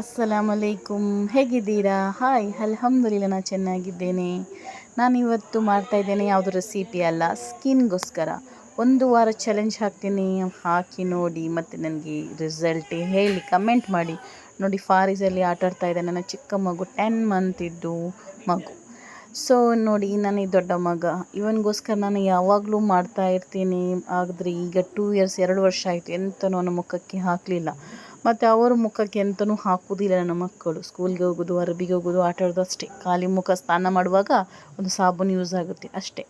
ಅಸ್ಸಲಾಮಲೈಕುಮ್ ಹೇಗಿದ್ದೀರಾ? ಹಾಯ್ ಅಲ್ಹಮ್ದುಲಿಲ್ಲ ನಾನು ಚೆನ್ನಾಗಿದ್ದೇನೆ. ನಾನು ಇವತ್ತು ಮಾಡ್ತಾಯಿದ್ದೇನೆ ಯಾವುದು ರೆಸಿಪಿ ಅಲ್ಲ ಸ್ಕಿನ್ಗೋಸ್ಕರ ಒಂದು ವಾರ ಚಾಲೆಂಜ್ ಹಾಕ್ತೀನಿ, ಹಾಕಿ ನೋಡಿ, ಮತ್ತು ನನಗೆ ರಿಸಲ್ಟ್ ಹೇಳಿ ಕಮೆಂಟ್ ಮಾಡಿ. ನೋಡಿ ಫಾರಿಸಲ್ಲಿ ಆಟ ಇದೆ ನನ್ನ ಚಿಕ್ಕ ಮಗು ಟೆನ್ ಮಂತ್ ಇದ್ದು ಮಗು. ಸೊ ನೋಡಿ ನನಗೆ ದೊಡ್ಡ ಮಗ, ಇವನಿಗೋಸ್ಕರ ನಾನು ಯಾವಾಗಲೂ ಮಾಡ್ತಾ ಇರ್ತೀನಿ. ಆದರೆ ಈಗ ಟೂ ಇಯರ್ಸ್ ಎರಡು ವರ್ಷ ಆಯಿತು, ಎಂತನೋ ನನ್ನ ಮುಖಕ್ಕೆ ಹಾಕಲಿಲ್ಲ. ಮತ್ತು ಅವರ ಮುಖಕ್ಕೆ ಎಂತನೂ ಹಾಕುವುದಿಲ್ಲ ನನ್ನ ಮಕ್ಕಳು. ಸ್ಕೂಲ್ಗೆ ಹೋಗೋದು, ಅರಬಿಗೆ ಹೋಗೋದು, ಆಟ ಆಡೋದು ಅಷ್ಟೇ. ಖಾಲಿ ಮುಖ ಸ್ನಾನ ಮಾಡುವಾಗ ಒಂದು ಸಾಬೂನು ಯೂಸ್ ಆಗುತ್ತೆ ಅಷ್ಟೇ.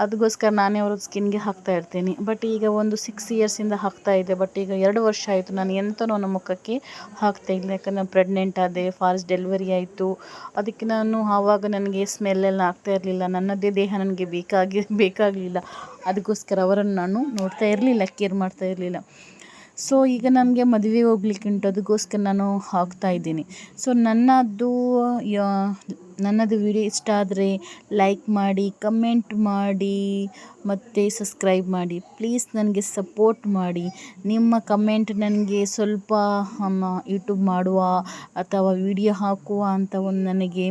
ಅದಕ್ಕೋಸ್ಕರ ನಾನೇ ಅವ್ರ ಸ್ಕಿನ್ಗೆ ಹಾಕ್ತಾ ಇರ್ತೀನಿ. ಬಟ್ ಈಗ ಒಂದು ಸಿಕ್ಸ್ ಇಯರ್ಸಿಂದ ಹಾಕ್ತಾ ಇದ್ದೆ. ಬಟ್ ಈಗ ಎರಡು ವರ್ಷ ಆಯಿತು ನಾನು ಎಂತನೂ ನನ್ನ ಮುಖಕ್ಕೆ ಹಾಕ್ತಾ ಇಲ್ಲ. ಯಾಕಂದ್ರೆ ನಾನು ಪ್ರೆಗ್ನೆಂಟ್ ಆದೆ ಫಾಸ್ಟ್ ಡೆಲಿವರಿ ಆಯಿತು. ಅದಕ್ಕೆ ನಾನು ಆವಾಗ ನನಗೆ ಸ್ಮೆಲ್ಲೆಲ್ಲ ಆಗ್ತಾ ಇರಲಿಲ್ಲ. ನನ್ನದೇ ದೇಹ ನನಗೆ ಬೇಕಾಗಿ, ಬೇಕಾಗಲಿಲ್ಲ. ಅದಕ್ಕೋಸ್ಕರ ಅವರನ್ನು ನಾನು ನೋಡ್ತಾ ಇರಲಿಲ್ಲ ಕೇರ್ ಮಾಡ್ತಾ ಇರಲಿಲ್ಲ. ಸೊ ಈಗ ನನಗೆ ಮದುವೆಗೆ ಹೋಗ್ಲಿಕ್ಕೆ ಉಂಟು ಅದಕ್ಕೋಸ್ಕರ ನಾನು ಹಾಕ್ತಾ ಇದ್ದೀನಿ. ಸೊ ನನ್ನದು ನನ್ನದು ವಿಡಿಯೋ ಇಷ್ಟ ಆದರೆ ಲೈಕ್ ಮಾಡಿ ಕಮೆಂಟ್ ಮಾಡಿ, ಮತ್ತು ಸಬ್ಸ್ಕ್ರೈಬ್ ಮಾಡಿ. ಪ್ಲೀಸ್ ನನಗೆ ಸಪೋರ್ಟ್ ಮಾಡಿ. ನಿಮ್ಮ ಕಮೆಂಟ್ ನನಗೆ ಸ್ವಲ್ಪ ಯೂಟ್ಯೂಬ್ ಮಾಡುವ ಅಥವಾ ವಿಡಿಯೋ ಹಾಕುವ ಅಂತ ಒಂದು ನನಗೆ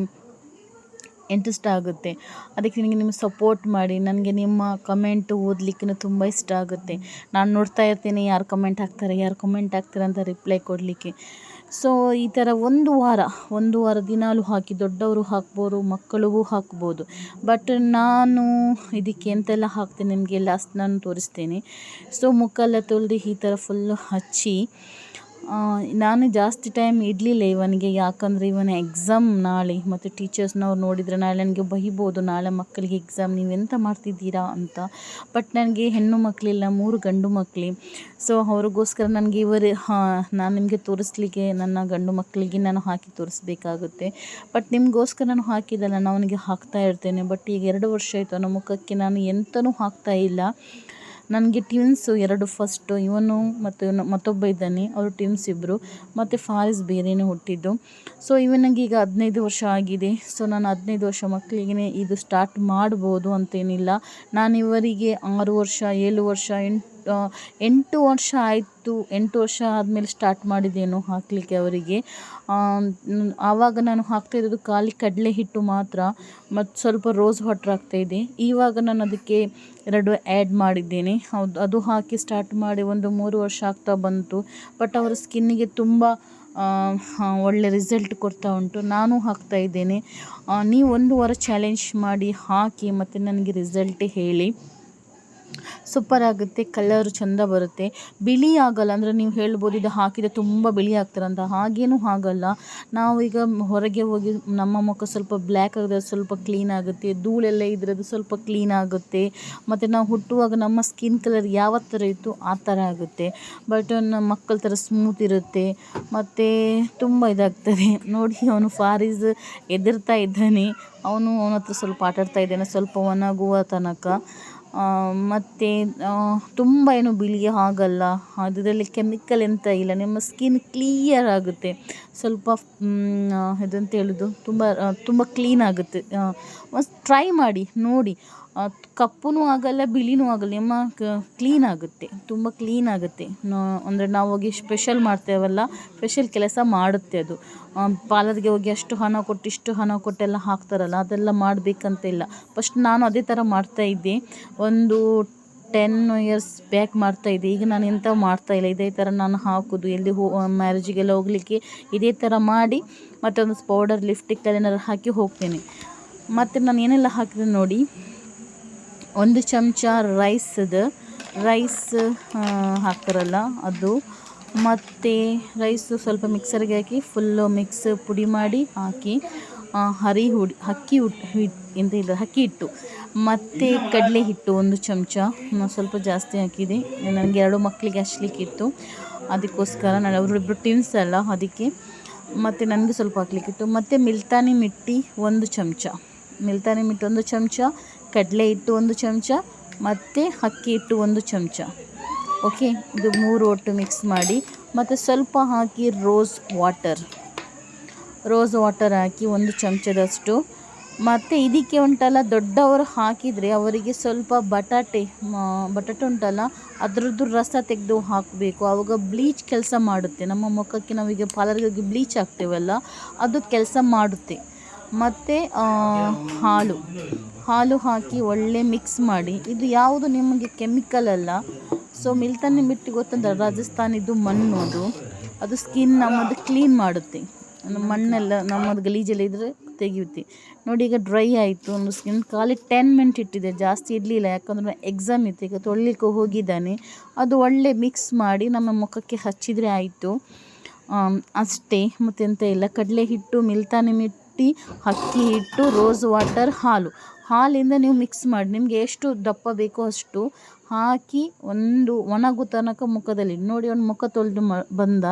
ಇಂಟ್ರೆಸ್ಟ್ ಆಗುತ್ತೆ. ಅದಕ್ಕೆ ನನಗೆ ನಿಮ್ಮ ಸಪೋರ್ಟ್ ಮಾಡಿ, ನನಗೆ ನಿಮ್ಮ ಕಮೆಂಟ್ ಓದಲಿಕ್ಕೂ ತುಂಬ ಇಷ್ಟ ಆಗುತ್ತೆ. ನಾನು ನೋಡ್ತಾ ಇರ್ತೀನಿ ಯಾರು ಕಮೆಂಟ್ ಹಾಕ್ತಾರೆ, ಯಾರು ಕಮೆಂಟ್ ಹಾಕ್ತಾರೆ ಅಂತ ರಿಪ್ಲೈ ಕೊಡಲಿಕ್ಕೆ. ಸೊ ಈ ಥರ ಒಂದು ವಾರ ಒಂದು ವಾರ ದಿನಾಲೂ ಹಾಕಿ ದೊಡ್ಡವರು ಹಾಕ್ಬೋದು, ಮಕ್ಕಳಿಗೂ ಹಾಕ್ಬೋದು. ಬಟ್ ನಾನು ಇದಕ್ಕೆ ಎಂತೆಲ್ಲ ಹಾಕ್ತೀನಿ ನಿಮಗೆ ಲಾಸ್ಟ್ ನಾನು ತೋರಿಸ್ತೇನೆ. ಸೊ ಮುಖ ಎಲ್ಲ ತೊಳೆದು ಈ ಥರ ಫುಲ್ಲು ಹಚ್ಚಿ ನಾನು ಜಾಸ್ತಿ ಟೈಮ್ ಇಡಲಿಲ್ಲ ಇವನಿಗೆ. ಯಾಕಂದರೆ ಇವನ ಎಕ್ಸಾಮ್ ನಾಳೆ, ಮತ್ತು ಟೀಚರ್ಸ್ನವ್ರು ನೋಡಿದರೆ ನಾಳೆ ನನಗೆ ಬೈಬೋದು, ನಾಳೆ ಮಕ್ಕಳಿಗೆ ಎಕ್ಸಾಮ್ ನೀವು ಎಂತ ಮಾಡ್ತಿದ್ದೀರಾ ಅಂತ. ಬಟ್ ನನಗೆ ಹೆಣ್ಣು ಮಕ್ಕಳಿಲ್ಲ ಮೂರು ಗಂಡು ಮಕ್ಕಳು ಸೊ ಅವ್ರಿಗೋಸ್ಕರ ನನಗೆ ಇವರು ನಾನು ನಿಮಗೆ ತೋರಿಸ್ಲಿಕ್ಕೆ ನನ್ನ ಗಂಡು ಮಕ್ಕಳಿಗೆ ನಾನು ಹಾಕಿ ತೋರಿಸ್ಬೇಕಾಗುತ್ತೆ. ಬಟ್ ನಿಮಗೋಸ್ಕರ ನಾನು ಹಾಕಿದ್ದಲ್ಲ, ನಾನು ಅವನಿಗೆ ಹಾಕ್ತಾ ಇರ್ತೇನೆ. ಬಟ್ ಈಗ ಎರಡು ವರ್ಷ ಆಯಿತು, ಅವನ ಮುಖಕ್ಕೆ ನಾನು ಎಂತನೂ ಹಾಕ್ತಾ ಇಲ್ಲ. ನನಗೆ ಟ್ವಿನ್ಸು ಎರಡು ಫಸ್ಟು ಇವನು ಮತ್ತು ಮತ್ತೊಬ್ಬ ಇದ್ದಾನೆ. ಅವರು ಟ್ವಿನ್ಸ್ ಇಬ್ಬರು ಮತ್ತು ಫಾರಿಸ್ ಬೇರೆಯೇ ಹುಟ್ಟಿದ್ದು. ಸೊ ಇವನಿಗೆ ಈಗ ಹದಿನೈದು ವರ್ಷ ಆಗಿದೆ. ಸೊ ನಾನು ಹದಿನೈದು ವರ್ಷ ಮಕ್ಕಳಿಗೆ ಇದು ಸ್ಟಾರ್ಟ್ ಮಾಡ್ಬೋದು ಅಂತೇನಿಲ್ಲ. ನಾನು ಇವರಿಗೆ ಆರು ವರ್ಷ, ಏಳು ವರ್ಷ, ಎಂಟು ಎಂಟು ವರ್ಷ ಆಯಿತು, ಎಂಟು ವರ್ಷ ಆದಮೇಲೆ ಸ್ಟಾರ್ಟ್ ಮಾಡಿದ್ದೇನು ಹಾಕಲಿಕ್ಕೆ ಅವರಿಗೆ. ಆವಾಗ ನಾನು ಹಾಕ್ತಾಯಿರೋದು ಖಾಲಿ ಕಡಲೆ ಹಿಟ್ಟು ಮಾತ್ರ, ಮತ್ತು ಸ್ವಲ್ಪ ರೋಸ್ ವಾಟ್ರ್ ಹಾಕ್ತಾಯಿದ್ದೆ ಇವಾಗ ನಾನು ಅದಕ್ಕೆ ಎರಡು ಆ್ಯಡ್ ಮಾಡಿದ್ದೇನೆ. ಹೌದು, ಅದು ಹಾಕಿ ಸ್ಟಾರ್ಟ್ ಮಾಡಿ ಒಂದು ಮೂರು ವರ್ಷ ಆಗ್ತಾ ಬಂತು. ಬಟ್ ಅವರ ಸ್ಕಿನ್ನಿಗೆ ತುಂಬ ಒಳ್ಳೆ ರಿಸಲ್ಟ್ ಕೊಡ್ತಾ ಉಂಟು. ನಾನು ಹಾಕ್ತಾ ಇದ್ದೇನೆ. ನೀವು ಒಂದು ವಾರ ಚಾಲೆಂಜ್ ಮಾಡಿ ಹಾಕಿ ಮತ್ತು ನನಗೆ ರಿಸಲ್ಟ್ ಹೇಳಿ. ಸೂಪರ್ ಆಗುತ್ತೆ, ಕಲರ್ ಚೆಂದ ಬರುತ್ತೆ. ಬಿಳಿ ಆಗಲ್ಲ, ಅಂದರೆ ನೀವು ಹೇಳ್ಬೋದು ಇದು ಹಾಕಿದರೆ ತುಂಬ ಬಿಳಿ ಆಗ್ತಾರಂತ ಹಾಗೇನೂ ಆಗಲ್ಲ. ನಾವು ಈಗ ಹೊರಗೆ ಹೋಗಿ ನಮ್ಮ ಮುಖ ಸ್ವಲ್ಪ ಬ್ಲ್ಯಾಕ್ ಆಗಿದೆ ಸ್ವಲ್ಪ ಕ್ಲೀನ್ ಆಗುತ್ತೆ. ಧೂಳೆಲ್ಲ ಇದ್ರದ್ದು ಸ್ವಲ್ಪ ಕ್ಲೀನ್ ಆಗುತ್ತೆ. ಮತ್ತು ನಾವು ಹುಟ್ಟುವಾಗ ನಮ್ಮ ಸ್ಕಿನ್ ಕಲರ್ ಯಾವ ಥರ ಇತ್ತು ಆ ಥರ ಆಗುತ್ತೆ. ಬಟ್ ನಮ್ಮ ಮಕ್ಕಳ ಥರ ಸ್ಮೂತ್ ಇರುತ್ತೆ. ಮತ್ತು ತುಂಬ ಇದಾಗ್ತದೆ. ನೋಡಿ, ಅವನು ಫಾರೀಸ್ ಎದುರ್ತಾ ಇದ್ದಾನೆ. ಅವನು ಅವನ ಹತ್ರ ಸ್ವಲ್ಪ ಆಟಾಡ್ತಾ ಇದ್ದಾನೆ. ಸ್ವಲ್ಪ ಒಣಗುವ ತನಕ. ಮತ್ತು ತುಂಬ ಏನು ಬಿಳಿ ಆಗಲ್ಲ ಅದರಲ್ಲಿ ಕೆಮಿಕಲ್ ಎಂತ ಇಲ್ಲ. ನಿಮ್ಮ ಸ್ಕಿನ್ ಕ್ಲಿಯರ್ ಆಗುತ್ತೆ. ಸ್ವಲ್ಪ ಇದಂತ ಹೇಳೋದು? ತುಂಬ ತುಂಬ ಕ್ಲೀನ್ ಆಗುತ್ತೆ. ಟ್ರೈ ಮಾಡಿ, ನೋಡಿ. ಕಪ್ಪೂ ಆಗಲ್ಲ, ಬಿಳಿನೂ ಆಗಲ್ಲ, ನಿಮ್ಮ ಕ್ಲೀನ್ ಆಗುತ್ತೆ, ತುಂಬ ಕ್ಲೀನ್ ಆಗುತ್ತೆ. ಅಂದರೆ ನಾವು ಹೋಗಿ ಸ್ಪೆಷಲ್ ಮಾಡ್ತೇವಲ್ಲ ಸ್ಪೆಷಲ್ ಕೆಲಸ ಮಾಡುತ್ತೆ ಅದು. ಪಾರ್ಲರ್ಗೆ ಹೋಗಿ ಅಷ್ಟು ಹಣ ಕೊಟ್ಟು, ಇಷ್ಟು ಹಣ ಕೊಟ್ಟೆಲ್ಲ ಹಾಕ್ತಾರಲ್ಲ, ಅದೆಲ್ಲ ಮಾಡಬೇಕಂತ ಇಲ್ಲ. ಫಸ್ಟ್ ನಾನು ಅದೇ ಥರ ಮಾಡ್ತಾಯಿದ್ದೆ ಒಂದು ಟೆನ್ ಇಯರ್ಸ್ ಬ್ಯಾಕ್ ಮಾಡ್ತಾಯಿದ್ದೆ ಈಗ ನಾನು ಎಂಥ ಮಾಡ್ತಾಯಿಲ್ಲ ಇದೇ ಥರ ನಾನು ಹಾಕೋದು. ಎಲ್ಲಿ ಹೋ ಮ್ಯಾರೇಜಿಗೆಲ್ಲ ಹೋಗಲಿಕ್ಕೆ ಇದೇ ಥರ ಮಾಡಿ, ಮತ್ತೊಂದು ಪೌಡರ್ ಲಿಫ್ಟಿಕ್ ಏನಾರು ಹಾಕಿ ಹೋಗ್ತೇನೆ. ಮತ್ತು ನಾನು ಏನೆಲ್ಲ ಹಾಕಿದೆ ನೋಡಿ. ಒಂದು ಚಮಚ ರೈಸದು, ರೈಸ್ ಹಾಕ್ತಾರಲ್ಲ ಅದು. ಮತ್ತು ರೈಸು ಸ್ವಲ್ಪ ಮಿಕ್ಸರ್ಗೆ ಹಾಕಿ ಫುಲ್ಲು ಮಿಕ್ಸ್ ಪುಡಿ ಮಾಡಿ ಹಾಕಿ ಹರಿ ಹುಡಿ ಅಕ್ಕಿ ಹಿಟ್ಟು ಇಲ್ಲ ಅಕ್ಕಿ ಹಿಟ್ಟು. ಮತ್ತು ಕಡಲೆ ಹಿಟ್ಟು ಒಂದು ಚಮಚ. ಸ್ವಲ್ಪ ಜಾಸ್ತಿ ಹಾಕಿದೆ. ನನಗೆ ಎರಡು ಮಕ್ಕಳಿಗೆ ಹಚ್ಲಿಕ್ಕಿತ್ತು. ಅದಕ್ಕೋಸ್ಕರ ನಾನು ಅವರಿಬ್ಬರು ಟಿನ್ಸ್ ಅಲ್ಲ, ಅದಕ್ಕೆ ಮತ್ತು ನನಗೆ ಸ್ವಲ್ಪ ಹಾಕ್ಲಿಕ್ಕಿತ್ತು. ಮತ್ತು ಮಿಲ್ತಾನಿ ಮಿಟ್ಟಿ ಒಂದು ಚಮಚ. ಮಿಲ್ತಾನಿ ಮಿಟ್ಟಿ ಒಂದು ಚಮಚ. ಕಡಲೆ ಹಿಟ್ಟು ಒಂದು ಚಮಚ, ಮತ್ತು ಅಕ್ಕಿ ಹಿಟ್ಟು ಒಂದು ಚಮಚ. ಓಕೆ ಇದು ಮೂರು ಒಟ್ಟು ಮಿಕ್ಸ್ ಮಾಡಿ, ಮತ್ತು ಸ್ವಲ್ಪ ಹಾಕಿ ರೋಸ್ ವಾಟರ್ ರೋಸ್ ವಾಟರ್ ಹಾಕಿ ಒಂದು ಚಮಚದಷ್ಟು. ಮತ್ತು ಇದಕ್ಕೆ ಉಂಟಲ್ಲ, ದೊಡ್ಡವರು ಹಾಕಿದರೆ ಅವರಿಗೆ ಸ್ವಲ್ಪ ಬಟಾಟೆ ಬಟಾಟೆ ಉಂಟಲ್ಲ, ಅದರದ್ದು ರಸ ತೆಗೆದು ಹಾಕಬೇಕು. ಆವಾಗ ಬ್ಲೀಚ್ ಕೆಲಸ ಮಾಡುತ್ತೆ. ನಮ್ಮ ಮುಖಕ್ಕೆ ನಾವೀಗ ಪಾರ್ಲರ್ಗೆ ಬ್ಲೀಚ್ ಹಾಕ್ತೇವಲ್ಲ, ಅದು ಕೆಲಸ ಮಾಡುತ್ತೆ. ಮತ್ತು ಹಾಲು. ಹಾಲು ಹಾಕಿ ಒಳ್ಳೆ ಮಿಕ್ಸ್ ಮಾಡಿ. ಇದು ಯಾವುದು ನಿಮಗೆ ಕೆಮಿಕಲ್ ಅಲ್ಲ. ಸೊ ಮಿಲ್ತಾನಿ ಮಿಟ್ಟಿ ಗೊತ್ತಂದ್ರೆ ರಾಜಸ್ಥಾನಿದ್ದು ಮಣ್ಣು ಅದು. ಅದು ಸ್ಕಿನ್ ನಮ್ಮದು ಕ್ಲೀನ್ ಮಾಡುತ್ತೆ. ಮಣ್ಣೆಲ್ಲ ನಮ್ಮದು ಗಲೀಜೆಲ್ಲ ಇದ್ದರೆ ತೆಗಿಯುತ್ತೆ. ನೋಡಿ, ಈಗ ಡ್ರೈ ಆಯಿತು. ಒಂದು ಸ್ಕಿನ್ ಖಾಲಿ ಟೆನ್ ಮಿನಿಟ್ ಇಟ್ಟಿದೆ. ಜಾಸ್ತಿ ಇರಲಿಲ್ಲ ಯಾಕಂದರೆ ಎಕ್ಸಾಮ್ ಇತ್ತು. ಈಗ ತೊಳಿಲಿಕ್ಕೆ ಹೋಗಿದ್ದಾನೆ. ಅದು ಒಳ್ಳೆ ಮಿಕ್ಸ್ ಮಾಡಿ ನಮ್ಮ ಮುಖಕ್ಕೆ ಹಚ್ಚಿದರೆ ಆಯಿತು. ಅಷ್ಟೇ ಅಷ್ಟೇ. ಮತ್ತೆಂತ ಇಲ್ಲ. ಕಡಲೆ ಹಿಟ್ಟು ಮಿಲ್ತಾನಿ ಮಿಟ್ಟಿ ಅಕ್ಕಿ ಹಿಟ್ಟು ರೋಸ್ ವಾಟರ್ ಹಾಲು. ಹಾಲಿಂದ ನೀವು ಮಿಕ್ಸ್ ಮಾಡಿ. ನಿಮಗೆ ಎಷ್ಟು ದಪ್ಪ ಬೇಕೋ ಅಷ್ಟು ಹಾಕಿ ಒಂದು ಒಣಗು ತನಕ ಮುಖದಲ್ಲಿ, ನೋಡಿ ಒಂದು ಮುಖ ತೊಳೆದು ಮ, ಬಂದ,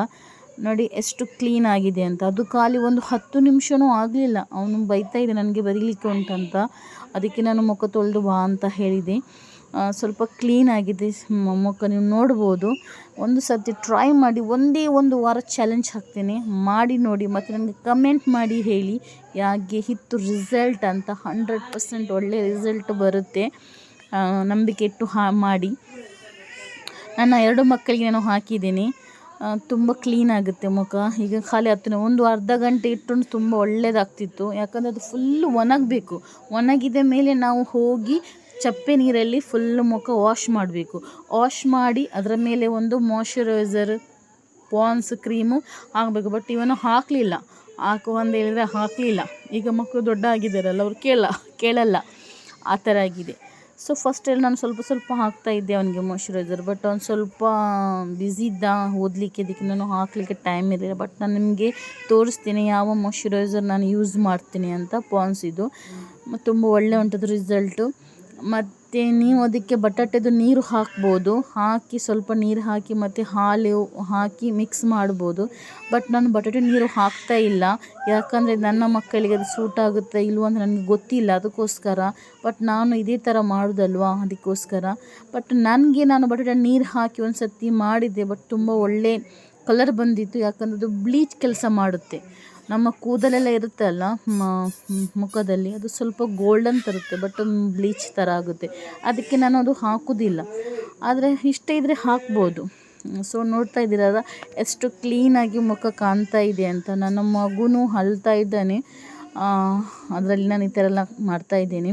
ನೋಡಿ ಎಷ್ಟು ಕ್ಲೀನ್ ಆಗಿದೆ ಅಂತ. ಅದು ಖಾಲಿ ಒಂದು ಹತ್ತು ನಿಮಿಷವೂ ಆಗಲಿಲ್ಲ. ಅವನು ಬೈತಾ ಇದೆ ನನಗೆ ಬರೀಲಿಕ್ಕೆ ಉಂಟಂತ. ಅದಕ್ಕೆ ನಾನು ಮುಖ ತೊಳೆದು ಬಾ ಅಂತ ಹೇಳಿದೆ. ಸ್ವಲ್ಪ ಕ್ಲೀನ್ ಆಗಿದೆ ಮ- ಮುಖ ನೀವು ನೋಡ್ಬೋದು. ಒಂದು ಸರ್ತಿ ಟ್ರೈ ಮಾಡಿ, ಒಂದೇ ಒಂದು ವಾರ ಚಾಲೆಂಜ್ ಹಾಕ್ತೇನೆ. ಮಾಡಿ ನೋಡಿ, ಮತ್ತು ನನಗೆ ಕಮೆಂಟ್ ಮಾಡಿ ಹೇಳಿ. ಯಾಕೆ ಇತ್ತು ರಿಸಲ್ಟ್ ಅಂತ ಹಂಡ್ರೆಡ್ ಪರ್ಸೆಂಟ್ ಒಳ್ಳೆ ರಿಸಲ್ಟ್ ಬರುತ್ತೆ. ನಂಬಿಕೆ ಇಟ್ಟು ಹಾ, ಮಾಡಿ. ನನ್ನ ಎರಡು ಮಕ್ಕಳಿಗೆ ನಾನು ಹಾಕಿದ್ದೀನಿ. ತುಂಬ ಕ್ಲೀನ್ ಆಗುತ್ತೆ ಮುಖ ಈಗ ಖಾಲಿ ಹತ್ತಿನ ಒಂದು ಅರ್ಧ ಗಂಟೆ ಇಟ್ಟು ತುಂಬ ಒಳ್ಳೆಯದಾಗ್ತಿತ್ತು ಯಾಕಂದರೆ ಅದು ಫುಲ್ಲು ಒಣಗಬೇಕು. ಒಣಗಿದ ಮೇಲೆ ನಾವು ಹೋಗಿ ಚಪ್ಪೆ ನೀರಲ್ಲಿ ಫುಲ್ ಮುಖ ವಾಶ್ ಮಾಡಬೇಕು. ವಾಶ್ ಮಾಡಿ ಅದರ ಮೇಲೆ ಒಂದು ಮಾಯ್ಶ್ಚರೈಸರ್ ಪಾನ್ಸ್ ಕ್ರೀಮು ಹಾಕಬೇಕು. ಬಟ್ ಇವನು ಹಾಕಲಿಲ್ಲ. ಹಾಕು ಅಂತ ಹೇಳಿದರೆ ಹಾಕಲಿಲ್ಲ. ಈಗ ಮಕ್ಕಳು ದೊಡ್ಡ ಆಗಿದ್ದಾರಲ್ಲ ಅವ್ರು ಕೇಳ ಕೇಳಲ್ಲ. ಆ ಥರ ಆಗಿದೆ. ಸೊ ಫಸ್ಟಲ್ಲಿ ನಾನು ಸ್ವಲ್ಪ ಸ್ವಲ್ಪ ಹಾಕ್ತಾ ಇದ್ದೆ ಅವನಿಗೆ ಮಾಯ್ಶ್ಚರೈಸರ್ ಬಟ್ ಅವ್ನು ಸ್ವಲ್ಪ ಬ್ಯುಸಿ ಇದ್ದ ಓದಲಿಕ್ಕೆ ಅದಕ್ಕೆ ನಾನು ಹಾಕಲಿಕ್ಕೆ ಟೈಮ್ ಇರಲಿಲ್ಲ. ಬಟ್ ನಾನು ನಿಮಗೆ ತೋರಿಸ್ತೀನಿ ಯಾವ ಮಾಯ್ಶ್ಚರೈಸರ್ ನಾನು ಯೂಸ್ ಮಾಡ್ತೀನಿ ಅಂತ ಪಾನ್ಸ್ ಇದು. ಮತ್ತು ತುಂಬ ಒಳ್ಳೆ ಉಂಟದ ರಿಸಲ್ಟು ಮತ್ತು ನೀವು ಅದಕ್ಕೆ ಬಟಾಟೆದು ನೀರು ಹಾಕ್ಬೋದು. ಹಾಕಿ ಸ್ವಲ್ಪ ನೀರು ಹಾಕಿ ಮತ್ತು ಹಾಲು ಹಾಕಿ ಮಿಕ್ಸ್ ಮಾಡ್ಬೋದು. ಬಟ್ ನಾನು ಬಟಾಟೆ ನೀರು ಹಾಕ್ತಾ ಇಲ್ಲ. ಯಾಕಂದರೆ ನನ್ನ ಮಕ್ಕಳಿಗೆ ಅದು ಸೂಟ್ ಆಗುತ್ತೆ ಇಲ್ವೋ ಅಂತ ನನಗೆ ಗೊತ್ತಿಲ್ಲ ಅದಕ್ಕೋಸ್ಕರ. ಬಟ್ ನಾನು ಇದೇ ಥರ ಮಾಡೋದಲ್ವಾ ಅದಕ್ಕೋಸ್ಕರ. ಬಟ್ ನನಗೆ ನಾನು ಬಟಾಟೆ ನೀರು ಹಾಕಿ ಒಂದು ಸರ್ತಿ ಮಾಡಿದ್ದೆ. ಬಟ್ ತುಂಬ ಒಳ್ಳೆ ಕಲರ್ ಬಂದಿತ್ತು. ಯಾಕಂದರೆ ಅದು ಬ್ಲೀಚ್ ಕೆಲಸ ಮಾಡುತ್ತೆ. ನಮ್ಮ ಕೂದಲೆಲ್ಲ ಇರುತ್ತಲ್ಲ ಮ- ಮುಖದಲ್ಲಿ. ಅದು ಸ್ವಲ್ಪ ಗೋಲ್ಡನ್ ತರುತ್ತೆ ಬಟ್ ಬ್ಲೀಚ್ ಥರ ಆಗುತ್ತೆ. ಅದಕ್ಕೆ ನಾನು ಅದು ಹಾಕೋದಿಲ್ಲ. ಆದರೆ ಇಷ್ಟ ಇದ್ದರೆ ಹಾಕ್ಬೋದು. ಸೊ ನೋಡ್ತಾ ಇದ್ದೀರಲ್ಲ ಎಷ್ಟು ಕ್ಲೀನಾಗಿ ಮುಖ ಕಾಣ್ತಾ ಇದೆ ಅಂತ. ನನ್ನ ಮಗುನೂ ಅಳ್ತಾ ಇದ್ದಾನೆ. ಅದರಲ್ಲಿ ನಾನು ಈ ಥರ ಎಲ್ಲ ಮಾಡ್ತಾ ಇದ್ದೀನಿ.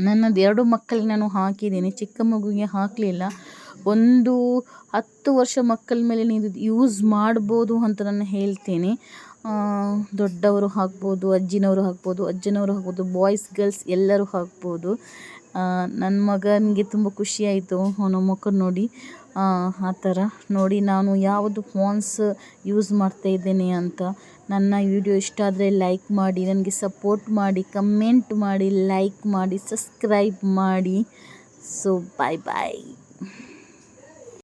ನನ್ನದು ಎರಡು ಮಕ್ಕಳಿಗೆ ನಾನು ಹಾಕಿದ್ದೀನಿ. ಚಿಕ್ಕ ಮಗುವಿಗೆ ಹಾಕಲಿಲ್ಲ. ಒಂದು ಹತ್ತು ವರ್ಷ ಮಕ್ಕಳ ಮೇಲೆ ನೀವು ಯೂಸ್ ಮಾಡ್ಬೋದು ಅಂತ ನಾನು ಹೇಳ್ತೀನಿ. ದೊಡ್ಡವರು ಹಾಕ್ಬೋದು, ಅಜ್ಜಿನವರು ಹಾಕ್ಬೋದು, ಅಜ್ಜನವರು ಹಾಕ್ಬೋದು ಬಾಯ್ಸ್ ಗರ್ಲ್ಸ್ ಎಲ್ಲರೂ ಹಾಕ್ಬೋದು. ನನ್ನ ಮಗನಿಗೆ ತುಂಬ ಖುಷಿಯಾಯಿತು ಅವನ ಮುಖ ನೋಡಿ. ಆ ಥರ ನೋಡಿ ನಾನು ಯಾವುದು ಫೋನ್ಸ್ ಯೂಸ್ ಮಾಡ್ತಾ ಇದ್ದೇನೆ ಅಂತ. ನನ್ನ ವಿಡಿಯೋ ಇಷ್ಟ ಆದರೆ ಲೈಕ್ ಮಾಡಿ, ನನಗೆ ಸಪೋರ್ಟ್ ಮಾಡಿ ಕಮೆಂಟ್ ಮಾಡಿ ಲೈಕ್ ಮಾಡಿ ಸಬ್ಸ್ಕ್ರೈಬ್ ಮಾಡಿ. ಸೊ ಬಾಯ್ ಬಾಯ್